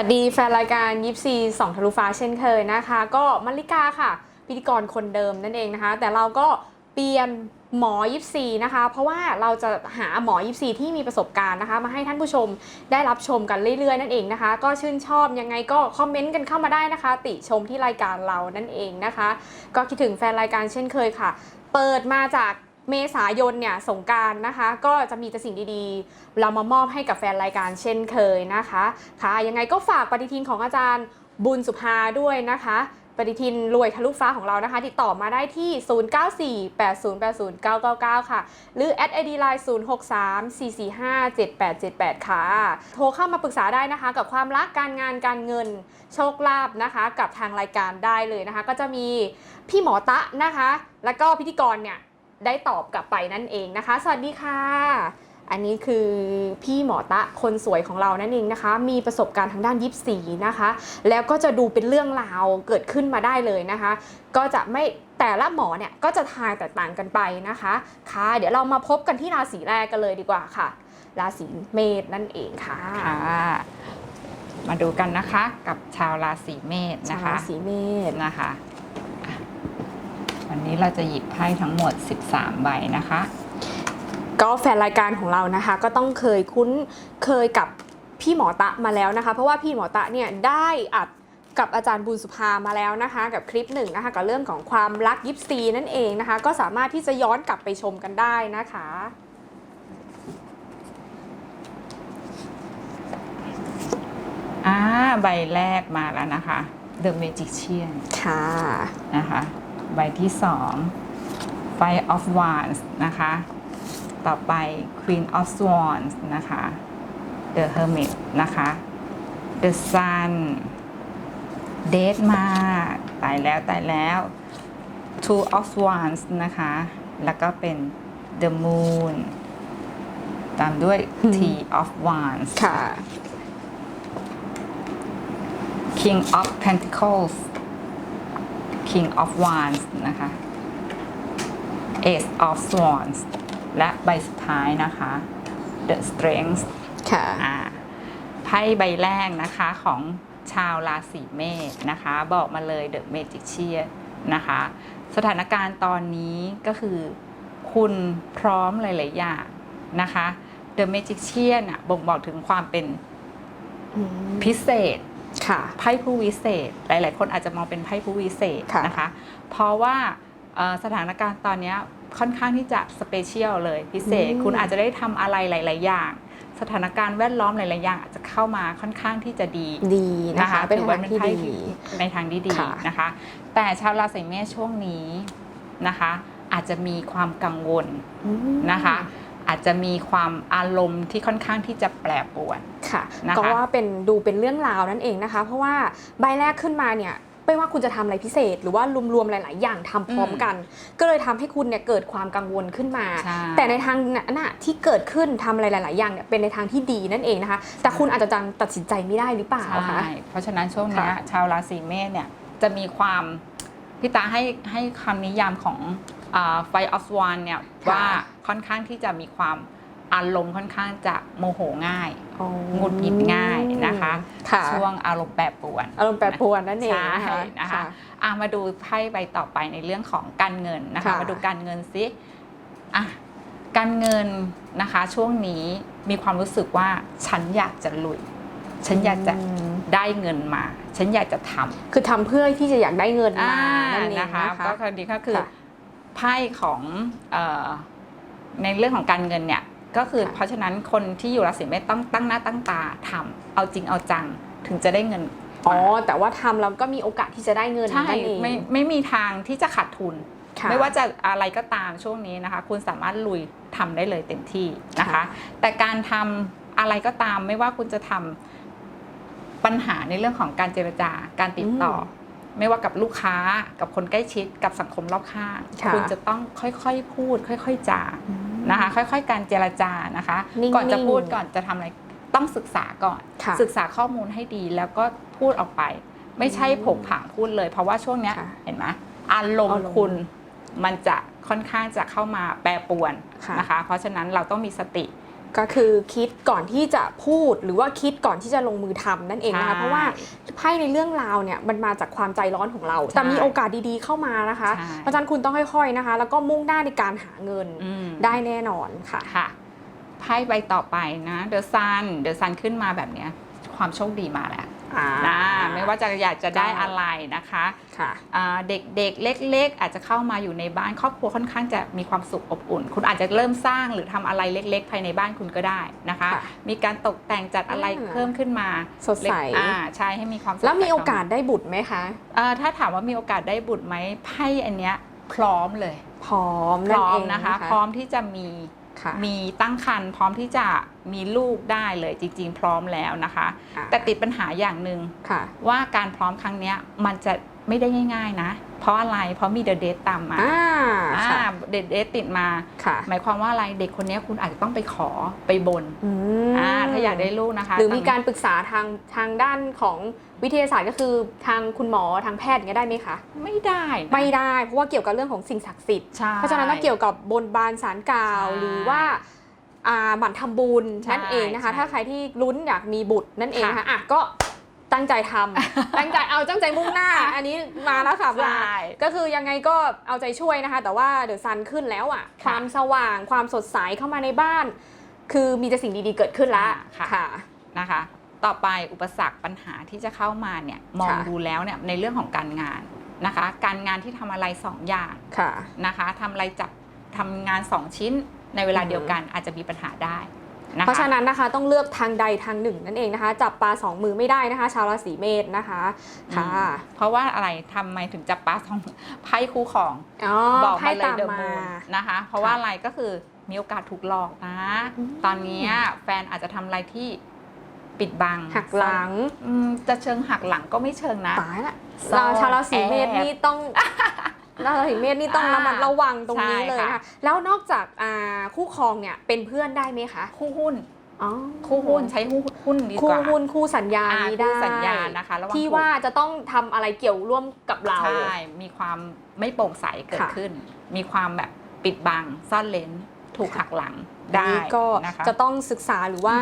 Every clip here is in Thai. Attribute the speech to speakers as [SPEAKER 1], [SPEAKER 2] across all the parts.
[SPEAKER 1] สวัสดีแฟนรายการยิปซีสองทะลุฟ้าเช่นเคยนะคะ ก็มาริกาค่ะ พิธีกรคนเดิมนั่นเองนะคะ แต่เราก็เปลี่ยนหมอยิปซีนะคะ เพราะว่าเราจะหาหมอยิปซีที่มีประสบการณ์นะคะ มาให้ท่านผู้ชมได้รับชมกันเรื่อยๆ นั่นเองนะคะ ก็ชื่นชอบยังไงก็คอมเมนต์กันเข้ามาได้นะคะ ติชมที่รายการเรานั่นเองนะคะ ก็คิดถึงแฟนรายการเช่นเคยค่ะ เปิดมาจาก เมษายนเนี่ยสงการนะคะ ก็จะมีแต่สิ่งดีๆ เรามามอบให้กับแฟนรายการเช่นเคยนะคะค่ะยังไงก็ฝากปฏิทินของอาจารย์บุญสุภาด้วยนะคะปฏิทินรวยทะลุฟ้าของเรานะคะ ติดต่อมาได้ที่ 0948080999 ค่ะ หรือ at id line 0634457878 ค่ะ โทรเข้ามาปรึกษาได้นะคะกับความรักการงานการเงินโชคลาภนะคะ กับทางรายการได้เลยนะคะ ก็จะมีพี่หมอตะนะคะ แล้วก็พิธีกรเนี่ย ได้ตอบกลับไปนั่นเองนะคะ สวัสดีค่ะ อันนี้คือพี่หมอตะคนสวยของเรานั่นเองนะคะ มีประสบการณ์ทางด้านยิปซีนะคะ แล้วก็จะดูเป็นเรื่องราวเกิดขึ้นมาได้เลยนะคะ ก็จะไม่แต่ละหมอเนี่ยก็จะทายแตกต่างกันไปนะคะ ค่ะ เดี๋ยวเรามาพบกันที่ราศีแรกกันเลยดีกว่าค่ะ ราศีเมษนั่นเองค่ะ
[SPEAKER 2] ค่ะ มาดูกันนะคะกับชาวราศีเมษ
[SPEAKER 1] ชา
[SPEAKER 2] นะ
[SPEAKER 1] ว
[SPEAKER 2] คะ
[SPEAKER 1] ราศีเมษ
[SPEAKER 2] นะคะอะ วันนี้เราจะหยิบไพ่ทั้งหมด 13 ใบนะคะ
[SPEAKER 1] ก็แฟนรายการของเรานะคะ ก็ต้องเคยคุ้นเคยกับพี่หมอตะมาแล้วนะคะ เพราะว่าพี่หมอตะเนี่ยได้อัดกับอาจารย์บุญสุภามาแล้วนะคะ กับคลิปหนึ่งนะคะกับเรื่องของความรักยิปซีนั่นเองนะคะ ก็สามารถที่จะย้อนกลับไปชมกันได้นะคะ
[SPEAKER 2] อ่า ใบแรกมาแล้วนะคะ The Magician
[SPEAKER 1] ค่ะ
[SPEAKER 2] นะคะ ใบที่สอง Five of Wands นะคะ ต่อไป Queen of Swords นะคะ The Hermit นะคะ The Sun Death มาตายแล้วตายแล้ว Two of Wands นะคะ แล้วก็เป็น The Moon ตามด้วย Tea of Wands
[SPEAKER 1] ค่ะ
[SPEAKER 2] King of Pentacles King of Wands นะคะ Ace of Swords และใบสุดท้ายนะคะ The Strength
[SPEAKER 1] ค่ะ
[SPEAKER 2] อ่าไพ่ใบแรกนะคะของชาวราศีเมษนะคะ บอกมาเลย The Magician นะคะ สถานการณ์ตอนนี้ก็คือคุณพร้อมหลาย ๆ อย่างนะคะ The Magician อะบ่งบอกถึงความเป็นพิเศษ
[SPEAKER 1] ค่ะ
[SPEAKER 2] ไพ่ผู้วิเศษ หลาย ๆ คนอาจจะมองเป็นไพ่ผู้วิเศษ
[SPEAKER 1] ค่ะ
[SPEAKER 2] นะคะ เพราะว่าเอ่อสถานการณ์ตอนเนี้ยค่อนข้างที่จะสเปเชียลเลยพิเศษ
[SPEAKER 1] อืม
[SPEAKER 2] คุณอาจจะได้ทำอะไรหลาย ๆ อย่าง สถานการณ์แวดล้อมหลาย ๆ อย่างอาจจะเข้ามาค่อนข้างที่จะดี
[SPEAKER 1] ดีนะคะเป็น
[SPEAKER 2] ถือ
[SPEAKER 1] ทา
[SPEAKER 2] ว่างเป็น
[SPEAKER 1] ที่
[SPEAKER 2] ไพ่
[SPEAKER 1] ดี
[SPEAKER 2] ในทางที่ดี
[SPEAKER 1] ค่ะ
[SPEAKER 2] นะคะ แต่ชาวราศีเมษช่วงนี้นะคะ อาจจะมีความกังวล
[SPEAKER 1] อืม
[SPEAKER 2] นะคะ อาจจะมีความอารมณ์ที่ค่อนข้างที่จะแปรปรวน
[SPEAKER 1] ค่ะ
[SPEAKER 2] นะคะ
[SPEAKER 1] ก็ว่าเป็นดูเป็นเรื่องราวนั่นเองนะคะ เพราะว่าใบแรกขึ้นมาเนี่ยไม่ว่าคุณจะทำอะไรพิเศษ หรือว่ารวมๆหลาย ๆ อย่างทำพร้อมกัน ก็เลยทำให้คุณเนี่ยเกิดความกังวลขึ้นมา
[SPEAKER 2] ใช่
[SPEAKER 1] แต่ในทางนั้นน่ะที่เกิดขึ้นทำอะไรหลาย ๆ อย่างเนี่ยเป็นในทางที่ดีนั่นเองนะคะ แต่คุณอาจจะยังตัดสินใจไม่ได้หรือเปล่าคะ
[SPEAKER 2] ใช่เพราะฉะนั้นช่วงเนี้ย
[SPEAKER 1] ค่ะ
[SPEAKER 2] ชาวราศีเมษเนี่ยจะมีความพี่ตาให้ให้คำนิยามของไฟออฟวานเนี่ยว่าค่อนข้างที่จะมีความ อารมณ์ค่อนข้างจะโมโหง่าย
[SPEAKER 1] อ๋อ
[SPEAKER 2] หงุดหงิดง่ายนะคะ
[SPEAKER 1] ค่ะ
[SPEAKER 2] ช่วงอารมณ์แปรปรวน
[SPEAKER 1] อารมณ์แปรปรวนนั่นเอง
[SPEAKER 2] ใช่
[SPEAKER 1] นะคะ
[SPEAKER 2] นะคะ
[SPEAKER 1] ค่ะ
[SPEAKER 2] อะมาดูไพ่ใบต่อไปในเรื่องของการเงินนะคะ
[SPEAKER 1] ค่ะ
[SPEAKER 2] มาดูการเงินซิอะการเงินนะคะช่วงนี้มีความรู้สึกว่าฉันอยากจะลุย ฉันอยากจะ
[SPEAKER 1] อืม
[SPEAKER 2] ได้เงินมา ฉันอยากจะทำ
[SPEAKER 1] คือทำเพื่อที่จะอยากได้เงินมา
[SPEAKER 2] อ่า
[SPEAKER 1] นั่นเอง
[SPEAKER 2] นะคะ
[SPEAKER 1] นะคะ
[SPEAKER 2] ก็คือดีก็คือ
[SPEAKER 1] ค่ะ
[SPEAKER 2] ไพ่ของเออในเรื่องของการเงินเนี่ย ก็คือ
[SPEAKER 1] ค่ะ
[SPEAKER 2] เพราะฉะนั้นคนที่อยู่ราศีเมษต้องตั้งหน้าตั้งตาทำเอาจริงเอาจังถึงจะได้เงิน
[SPEAKER 1] อ๋อแต่ว่าทำแล้วก็มีโอกาสที่จะได้เงิน
[SPEAKER 2] ใช่
[SPEAKER 1] นั่นเอง
[SPEAKER 2] ไม่ไม่มีทางที่จะขาดทุน
[SPEAKER 1] ค่ะ
[SPEAKER 2] ไม่ว่าจะอะไรก็ตามช่วงนี้นะคะ คุณสามารถลุยทำได้เลยเต็มที่นะคะ
[SPEAKER 1] ค่ะ
[SPEAKER 2] แต่การทำอะไรก็ตามไม่ว่าคุณจะทำปัญหาในเรื่องของการเจรจาการติดต่ออ ไม่ว่ากับลูกค้ากับคนใกล้ชิดกับสังคมรอบข้าง
[SPEAKER 1] ค่ะ
[SPEAKER 2] ณจะต้องค่อยๆพูด ค่อย ๆจา
[SPEAKER 1] อืม
[SPEAKER 2] นะคะ ค่อยๆ การเจรจานะคะ
[SPEAKER 1] นิ่งๆ
[SPEAKER 2] ก่อนจะพูดก่อนจะทำอะไรต้องศึกษาก่อน
[SPEAKER 1] ค่ะ
[SPEAKER 2] ศึกษาข้อมูลให้ดีแล้วก็พูดออกไป ไม่ใช่
[SPEAKER 1] อืม
[SPEAKER 2] ผงผางพูดเลย เพราะว่าช่วงเนี้ย
[SPEAKER 1] ค่ะ
[SPEAKER 2] เห็นไหมอารม
[SPEAKER 1] อา
[SPEAKER 2] ณ์
[SPEAKER 1] รมณ์
[SPEAKER 2] คุณมันจะค่อนข้างจะเข้ามาแปรปรวน
[SPEAKER 1] ค่ะ
[SPEAKER 2] นะคะ เพราะฉะนั้นเราต้องมีสติ
[SPEAKER 1] ก็คือคิดก่อนที่จะพูดหรือว่าคิดก่อนที่จะลงมือทำนั่นเองนะคะ
[SPEAKER 2] ใช่
[SPEAKER 1] เพราะว่าไพ่ในเรื่องราวเนี่ยมันมาจากความใจร้อนของเรา
[SPEAKER 2] ใช่
[SPEAKER 1] แต่มีโอกาสดีๆเข้ามานะคะ
[SPEAKER 2] ใช่
[SPEAKER 1] เพราะฉะนั้นคุณต้องค่อยๆนะคะ แล้วก็มุ่งหน้าในการหาเงิน
[SPEAKER 2] อืม
[SPEAKER 1] ได้แน่นอนค่ะ
[SPEAKER 2] ค่ะไพ่ใบต่อไปนะเดอะซันเดอะซันขึ้นมาแบบเนี้ยความโชคดีมาแล้ว
[SPEAKER 1] อ่า
[SPEAKER 2] นะไม่ ว่าจะอยากจะได้
[SPEAKER 1] ก็
[SPEAKER 2] อะไรนะคะ
[SPEAKER 1] ค่ะ
[SPEAKER 2] อ่าเด็กๆเล็ก ๆ อาจจะเข้ามาอยู่ในบ้านครอบครัวค่อนข้างจะมีความสุขอบอุ่น คุณอาจจะเริ่มสร้างหรือทำอะไรเล็ก ๆ ภายในบ้านคุณก็ได้นะคะ
[SPEAKER 1] ค่ะ
[SPEAKER 2] มีการตกแต่งจัดอะไร
[SPEAKER 1] อ่า
[SPEAKER 2] เพิ่มขึ้นมา
[SPEAKER 1] สดใส
[SPEAKER 2] เล็กอ่าใช่ให้มีความสดใส
[SPEAKER 1] แล้วมีโอกาสได้บุตรไหมคะ
[SPEAKER 2] เอ่อถ้าถามว่ามีโอกาสได้บุตรไหมไพ่อันเนี้ยพร้อมเลย
[SPEAKER 1] พร้อม
[SPEAKER 2] พ
[SPEAKER 1] นั่น
[SPEAKER 2] ร้อ
[SPEAKER 1] เอ
[SPEAKER 2] ม
[SPEAKER 1] ง
[SPEAKER 2] นะคะ พร้อมที่จะมี
[SPEAKER 1] ค่ะ
[SPEAKER 2] มีตั้งครรภ์พร้อมที่จะมีลูกได้เลยจริง ๆ พร้อมแล้วนะคะ
[SPEAKER 1] อ่า
[SPEAKER 2] แต่ติดปัญหาอย่างหนึ่ง
[SPEAKER 1] ค่ะ
[SPEAKER 2] ว่าการพร้อมครั้งเนี้ยมันจะไม่ได้ง่าย ๆ นะ เพราะอะไร เพราะมีเดอะเดทตามมา
[SPEAKER 1] อ่าค่ะ
[SPEAKER 2] เดอะเดทติดมา
[SPEAKER 1] ค่ะ
[SPEAKER 2] หมายความว่าอะไรเด็กคนเนี้ยคุณอาจจะต้องไปขอไปบน
[SPEAKER 1] อืม
[SPEAKER 2] อ่าถ้าอยากได้ลูกนะคะ
[SPEAKER 1] หรือมี
[SPEAKER 2] ตนนี้
[SPEAKER 1] การปรึกษาทางทางด้านของวิทยาศาสตร์ก็คือทางคุณหมอทางแพทย์อย่างเงี้ยได้ไหมคะ
[SPEAKER 2] ไม่ได้นะ
[SPEAKER 1] ไม่ได้เพราะว่าเกี่ยวกับเรื่องของสิ่งศักดิ์สิทธิ์
[SPEAKER 2] ใช่
[SPEAKER 1] เพราะฉะนั้นต้องเกี่ยวกับบนบานสารกล่าว
[SPEAKER 2] ใช่
[SPEAKER 1] หรือว่าอ่าหมั่นทำบุญ
[SPEAKER 2] ใช่
[SPEAKER 1] นั่นเองนะคะ
[SPEAKER 2] ใช่
[SPEAKER 1] ถ้าใครที่ลุ้นอยากมีบุตรนั่นเองนะคะ
[SPEAKER 2] ค่ะ
[SPEAKER 1] อะก็ ตั้งใจทำ ตั้งใจเอาตั้งใจมุ่งหน้า อันนี้มาแล้วค่ะ
[SPEAKER 2] ใช่
[SPEAKER 1] ก็คือยังไงก็เอาใจช่วยนะคะ แต่ว่าเดอะซันขึ้นแล้วอะ
[SPEAKER 2] ค่ะ
[SPEAKER 1] ความสว่างความสดใสเข้ามาในบ้าน คือมีแต่สิ่งดีๆเกิดขึ้นแล้ว
[SPEAKER 2] ค่ะ
[SPEAKER 1] ค่ะ
[SPEAKER 2] นะคะ ต่อไปอุปสรรคปัญหาที่จะเข้ามาเนี่ยมอง
[SPEAKER 1] ค่ะ
[SPEAKER 2] ดูแล้วเนี่ยในเรื่องของการงานนะคะ การงานที่ทำอะไรสองอย่าง
[SPEAKER 1] ค่ะ
[SPEAKER 2] นะคะทำอะไรจับทำงานสองชิ้นในเวลา
[SPEAKER 1] อืม
[SPEAKER 2] เดียวกันอาจจะมีปัญหาได้ นะคะ
[SPEAKER 1] เพราะฉะนั้นนะคะต้องเลือกทางใดทางหนึ่งนั่นเองนะคะ จับปลาสองมือไม่ได้นะคะ ชาวราศีเมษนะคะค่ะ
[SPEAKER 2] อืมเพราะว่าอะไรทำไมถึงจับปลาสองมือไพ่คู่ของ
[SPEAKER 1] อ๋อ
[SPEAKER 2] บอก
[SPEAKER 1] ไพ่
[SPEAKER 2] มาเลย
[SPEAKER 1] ตาม
[SPEAKER 2] เดอะ
[SPEAKER 1] มา
[SPEAKER 2] มูนนะคะ เพราะว่าอะไรก็คือมีโอกาสถูกหลอกนะ
[SPEAKER 1] อืม
[SPEAKER 2] ตอนเนี้ยแฟนอาจจะทำอะไรที่ปิดบัง
[SPEAKER 1] หักหลัง
[SPEAKER 2] อืมจะเชิงหักหลังก็ไม่เชิงนะ
[SPEAKER 1] ตายละ
[SPEAKER 2] ซ่อน
[SPEAKER 1] เราชาวราศีเมษ
[SPEAKER 2] แอบ
[SPEAKER 1] นี่ต้อง ราศีเมษนี่ต้อง
[SPEAKER 2] อ่า
[SPEAKER 1] ระมัดระวังตรงนี้
[SPEAKER 2] ใช่
[SPEAKER 1] เลย
[SPEAKER 2] ค่ะ
[SPEAKER 1] นะคะแล้วนอกจากอ่าคู่ครองเนี่ยเป็นเพื่อนได้ไหมคะ
[SPEAKER 2] คู่หุ้น
[SPEAKER 1] อ๋อ
[SPEAKER 2] คู่หุ้นใช้หุ้นหุ้นดีก
[SPEAKER 1] คู่
[SPEAKER 2] ว่า
[SPEAKER 1] หุ้นคู่สัญญา
[SPEAKER 2] อ่า
[SPEAKER 1] นี้
[SPEAKER 2] คู่
[SPEAKER 1] ได้
[SPEAKER 2] สัญญานะคะระวัง
[SPEAKER 1] ที่
[SPEAKER 2] ถูก
[SPEAKER 1] ว่าจะต้องทำอะไรเกี่ยวร่วมกับเรา
[SPEAKER 2] ใช่ มีความไม่โปร่งใสเกิด
[SPEAKER 1] ค่ะ
[SPEAKER 2] ขึ้น มีความแบบปิดบังซ่อนเลนถูกหักหลังได้
[SPEAKER 1] นี่ก็
[SPEAKER 2] นะคะ
[SPEAKER 1] จะต้องศึกษาหรือว่า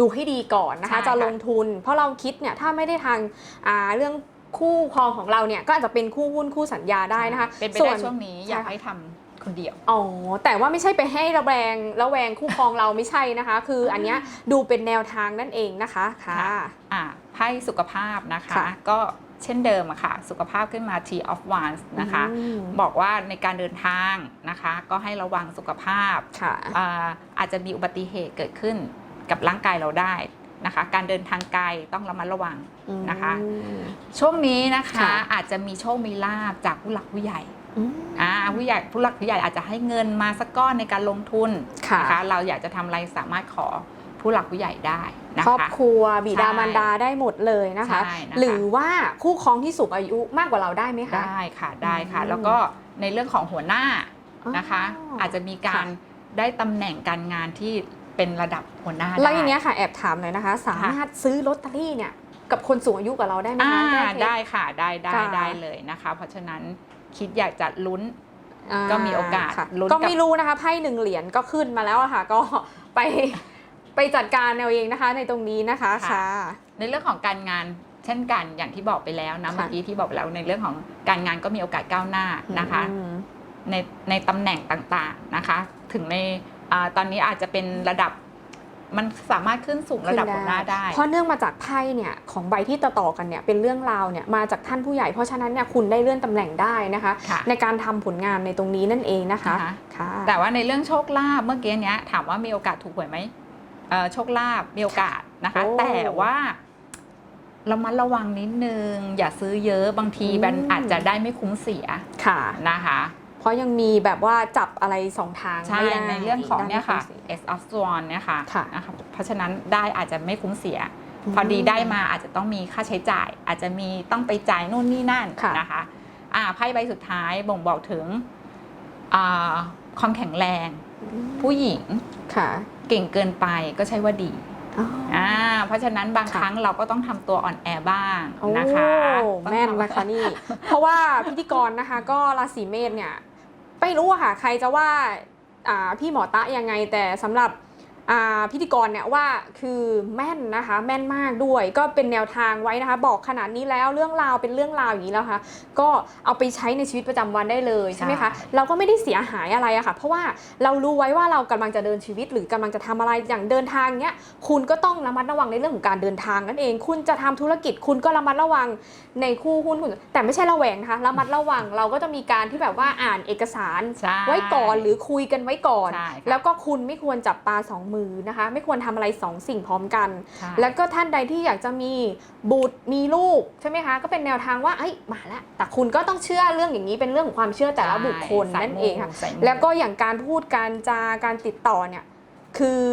[SPEAKER 1] ดูให้ดีก่อนนะคะ
[SPEAKER 2] ใช่ค่ะ
[SPEAKER 1] จะลงทุน เพราะเราคิดเนี่ยถ้าไม่ได้ทางอ่าเรื่อง คู่ครองของเราเนี่ยก็อาจจะเป็นคู่หุ้นคู่สัญญาได้นะคะ
[SPEAKER 2] เป็นไป
[SPEAKER 1] ส่
[SPEAKER 2] ได้
[SPEAKER 1] วน
[SPEAKER 2] ช่วงนี้อยาก
[SPEAKER 1] ใช่ค่ะ
[SPEAKER 2] ให้ทำคนเดียว
[SPEAKER 1] อ๋อ แต่ว่าไม่ใช่ไปให้ระแวงระแวงคู่ครองเราไม่ใช่นะคะ คืออันเนี้ยดูเป็นแนวทางนั่นเองนะคะค่ะ
[SPEAKER 2] ค่ะอ่าไพ่สุขภาพนะคะ
[SPEAKER 1] ค่ะ
[SPEAKER 2] ก็เช่นเดิมอะค่ะ สุขภาพขึ้นมา T of Wands นะคะ
[SPEAKER 1] อืม
[SPEAKER 2] บอกว่าในการเดินทางนะคะ ก็ให้ระวังสุขภาพ
[SPEAKER 1] ค่ะ
[SPEAKER 2] อ่าอาจจะมีอุบัติเหตุเกิดขึ้นกับร่างกายเราได้ นะคะ การเดินทางไกลต้องระมัดระวังนะคะ
[SPEAKER 1] อืม
[SPEAKER 2] ช่วงนี้นะคะ
[SPEAKER 1] ค่ะ
[SPEAKER 2] อาจจะมีโชคมีลาบจากผู้หลักผู้ใหญ่
[SPEAKER 1] อืม
[SPEAKER 2] อ่าผู้ใหญ่ผู้หลักผู้ใหญ่อาจจะให้เงินมาสักก้อนในการลงทุน
[SPEAKER 1] ค่ะ
[SPEAKER 2] นะคะเราอยากจะทำอะไรสามารถขอผู้หลักผู้ใหญ่ได้นะ
[SPEAKER 1] ครอบ
[SPEAKER 2] คะ
[SPEAKER 1] ครัวบิดา
[SPEAKER 2] ใช่
[SPEAKER 1] มารดาได้หมดเลยนะคะ
[SPEAKER 2] ใช่นะคะ
[SPEAKER 1] หรือว่าคู่ครองที่สูงอายุมากกว่าเราได้ไหมคะ
[SPEAKER 2] ได้ค่ะได้ค่ะ
[SPEAKER 1] อืม
[SPEAKER 2] แล้วก็ในเรื่องของหัวหน้านะคะ
[SPEAKER 1] อ๋ออ
[SPEAKER 2] อาจจะมีการได้ตำแหน่งการงานที่ เป็นระดับหัวหน้า
[SPEAKER 1] แล้วอย่าง
[SPEAKER 2] ได้
[SPEAKER 1] เนี้ยค่ะแอบถามหน่อยนะคะ สามารถซื้อลอตเตอรี่เนี่ยกับคนสูงอายุกับเราได้ไหม
[SPEAKER 2] อ่า
[SPEAKER 1] คะแก้เคล็
[SPEAKER 2] ได้ค่ะได้ได้
[SPEAKER 1] ค่ะ
[SPEAKER 2] ได้เลยนะคะ เพราะฉะนั้นคิดอยากจะลุ้น
[SPEAKER 1] อ่า
[SPEAKER 2] ก็มีโอกาส
[SPEAKER 1] ค่ะ
[SPEAKER 2] ลุ้น
[SPEAKER 1] ก็
[SPEAKER 2] กับ
[SPEAKER 1] ไม่รู้นะคะไพ่หนึ่งเหรียญก็ขึ้นมาแล้วอะค่ะ ก็ไปไปจัดการเอาเองนะคะ ในตรงนี้นะคะค่ะ
[SPEAKER 2] ในเรื่องของการงานเช่นกันอย่างที่บอกไปแล้วนะ
[SPEAKER 1] ค่ะ
[SPEAKER 2] เมื่อกี้ที่บอกไปแล้วในเรื่องของการงานก็มีโอกาสก้าวหน้านะคะ
[SPEAKER 1] อืม
[SPEAKER 2] ในในตำแหน่งต่างๆนะคะ ถึงใน อาตอนนี้อาจจะเป็นระดับมันสามารถขึ้นสูงระดับหัวหน้าได้
[SPEAKER 1] เพราะเนื่องมาจากไพ่เนี่ยของใบที่ต่อๆกันเนี่ยเป็นเรื่องราวเนี่ยมาจากท่านผู้ใหญ่ เพราะฉะนั้นเนี่ยคุณได้เลื่อนตำแหน่งได้นะคะ
[SPEAKER 2] ค่ะ
[SPEAKER 1] ในการทำผลงานในตรงนี้นั่นเองนะคะ
[SPEAKER 2] นะคะ
[SPEAKER 1] ค่ะ
[SPEAKER 2] แต่ว่าในเรื่องโชคลาภเมื่อกี้เนี้ยถามว่ามีโอกาสถูกหวยไหมเอ่อโชคลาภมีโอกาสนะคะ
[SPEAKER 1] โอ้
[SPEAKER 2] แต่ว่าเรามัดระวังนิดนึง อย่าซื้อเยอะบางที
[SPEAKER 1] อืม
[SPEAKER 2] มันอาจจะได้ไม่คุ้มเสีย
[SPEAKER 1] ค่ะ
[SPEAKER 2] นะคะ
[SPEAKER 1] เพ ราะยังมีแบบว่าจับอะไรสองทาง
[SPEAKER 2] ใช่
[SPEAKER 1] ไม่ได้
[SPEAKER 2] ในเรื่องของเนี่ยค่ะ
[SPEAKER 1] ได้ไม่
[SPEAKER 2] S of Swan เนี่ยค่ะ
[SPEAKER 1] ค่ะ
[SPEAKER 2] นะคะเพราะฉะนั้นได้อาจจะไม่คุ้มเสีย
[SPEAKER 1] อืม
[SPEAKER 2] พอดีได้มาอาจจะต้องมีค่าใช้จ่าย อาจจะมีต้องไปจ่ายนู่นนี่นั่น
[SPEAKER 1] ค่ะ
[SPEAKER 2] นะคะอ่าไพ่ใบสุดท้ายบ่งบอกถึงอ่าความแข็งแรง ผู้หญิง
[SPEAKER 1] ค่ะ
[SPEAKER 2] เก่งเกินไปก็ใช่ว่าดี
[SPEAKER 1] อ๋อ
[SPEAKER 2] อ่าเพราะฉะนั้นบาง
[SPEAKER 1] ค่ะ
[SPEAKER 2] ครั้งเราก็ต้องทำตัวอ่อนแอบ้าง
[SPEAKER 1] โอ้
[SPEAKER 2] นะคะ
[SPEAKER 1] แม่น
[SPEAKER 2] ต้อง
[SPEAKER 1] นะ
[SPEAKER 2] ทำ
[SPEAKER 1] คะนี่ เพราะว่าพิธีกรนะคะ ก็ราศีเมษเนี่ย ไม่รู้อะค่ะใครจะว่าพี่หมอตะยังไง แต่สำหรับ พิธีกรเนี่ยว่าคือแม่นนะคะแม่นมากด้วย ก็เป็นแนวทางไว้นะคะ บอกขนาดนี้แล้วเรื่องราวเป็นเรื่องราวอย่างนี้แล้วค่ะก็เอาไปใช้ในชีวิตประจำวันได้เลยใช่ไหมคะ
[SPEAKER 2] ใช่
[SPEAKER 1] เราก็ไม่ได้เสียหายอะไรอะค่ะ เพราะว่าเรารู้ไว้ว่าเรากำลังจะเดินชีวิต หรือกำลังจะทำอะไรอย่างเดินทางเนี้ยคุณก็ต้องระมัดระวังในเรื่องของการเดินทางนั่นเอง คุณจะทำธุรกิจคุณก็ระมัดระวังในคู่หุ้นคุณแต่ไม่ใช่ระแวงนะคะระมัดระวังเราก็จะมีการที่แบบว่าอ่านเอกสาร
[SPEAKER 2] ใช่
[SPEAKER 1] ไว้ก่อนหรือคุยกันไว้ก่อน
[SPEAKER 2] ใช่ค่ะ
[SPEAKER 1] แล้วก็คุณไม่ควรจับปลาสองมือนะคะ ไม่ควรทำอะไรสองสิ่งพร้อมกัน
[SPEAKER 2] ใช่
[SPEAKER 1] แล้วก็ท่านใดที่อยากจะมีบุตรมีลูกใช่ไหมคะ ก็เป็นแนวทางว่าเอ้ยมาแล้วแต่คุณก็ต้องเชื่อเรื่องอย่างนี้เป็นเรื่องของความเชื่อแต่ละบุคคล
[SPEAKER 2] ใช่
[SPEAKER 1] นั่นเองค่ะ
[SPEAKER 2] ใส่มู
[SPEAKER 1] แล้วก็อย่างการพูดการจาการติดต่อเนี่ยคือ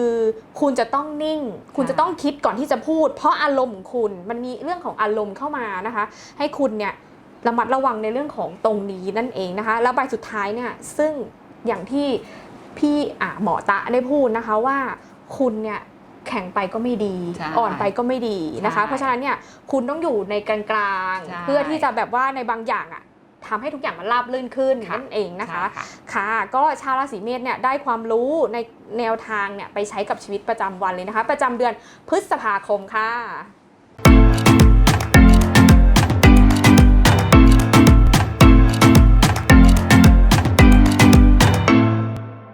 [SPEAKER 1] คุณจะต้องนิ่ง คุณจะต้องคิดก่อนที่จะพูด เพราะอารมณ์ของคุณมันมีเรื่องของอารมณ์เข้ามานะคะ ให้คุณเนี่ยระมัดระวังในเรื่องของตรงนี้นั่นเองนะคะ แล้วใบสุดท้ายเนี่ยซึ่งอย่างที่ พี่อะหมอตะได้พูดนะคะว่าคุณเนี่ยแข็งไปก็ไม่ดี
[SPEAKER 2] ใช่
[SPEAKER 1] อ่อนไปก็ไม่ดีนะคะ
[SPEAKER 2] ใช่
[SPEAKER 1] เพราะฉะนั้นเนี่ยคุณต้องอยู่ในกลาง
[SPEAKER 2] ใช่
[SPEAKER 1] ๆ เพื่อที่จะแบบว่าในบางอย่างอะทำให้ทุกอย่างมันราบรื่นขึ้นนั่นเองนะคะ
[SPEAKER 2] ใช่ ค่ะ
[SPEAKER 1] ค่ะก็ชาวราศีเมษเนี่ยได้ความรู้ในแนวทางเนี่ยไปใช้กับชีวิตประจำวันเลยนะคะ ประจำเดือนพฤษภาคมค่ะ